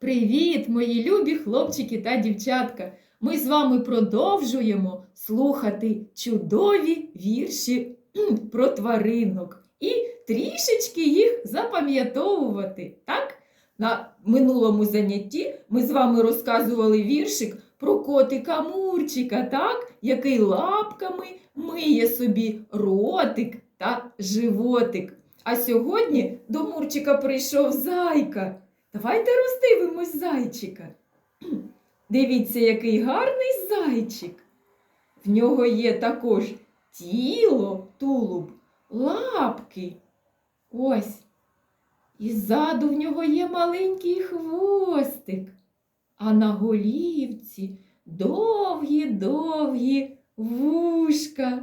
Привіт, мої любі хлопчики та дівчатка! Ми з вами продовжуємо слухати чудові вірші про тваринок і трішечки їх запам'ятовувати. Так? На минулому занятті ми з вами розказували віршик про котика Мурчика, так? який лапками миє собі ротик та животик. А сьогодні до Мурчика прийшов зайка. Давайте роздивимось зайчика. Дивіться, який гарний зайчик. В нього є також тіло, тулуб, лапки. Ось. І ззаду в нього є маленький хвостик, а на голівці довгі-довгі вушка.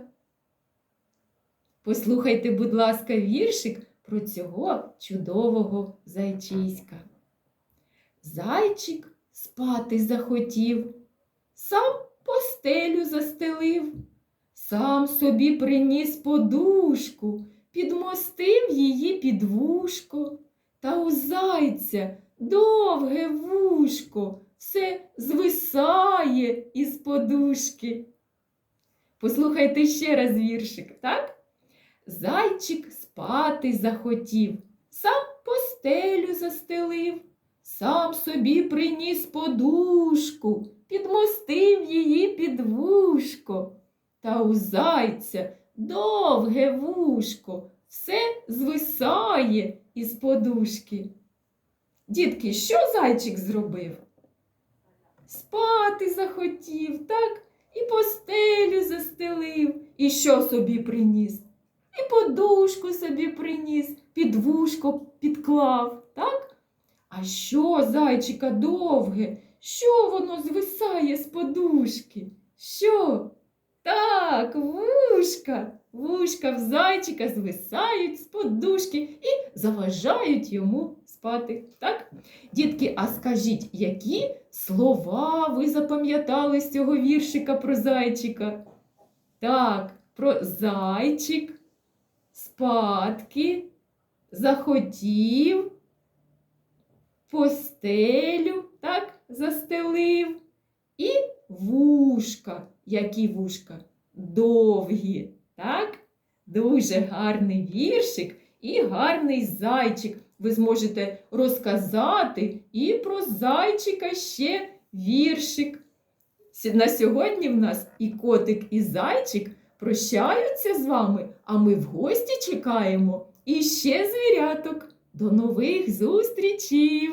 Послухайте, будь ласка, віршик про цього чудового зайчиська. Зайчик спати захотів, сам постелю застелив, сам собі приніс подушку, підмостив її під вушко, та у зайця довге вушко все звисає із подушки. Послухайте ще раз віршик, так? Зайчик спати захотів, сам постелю застелив, сам собі приніс подушку, підмостив її під вушко. Та у зайця довге вушко, все звисає із подушки. Дітки, що зайчик зробив? Спати захотів, так? І постелю застелив, і що собі приніс? І подушку собі приніс, під вушко підклав, так? А що, зайчика, довге? Що воно звисає з подушки? Що? Так, вушка. Вушка в зайчика звисають з подушки і заважають йому спати. Так? Дітки, а скажіть, які слова ви запам'ятали з цього віршика про зайчика? Так, про зайчик, спадки, захотів, постелю, так, застелив і вушка. Які вушка? Довгі, так? Дуже гарний віршик і гарний зайчик. Ви зможете розказати і про зайчика ще віршик. На сьогодні в нас і котик, і зайчик прощаються з вами, а ми в гості чекаємо і ще звіряток. До нових зустрічей!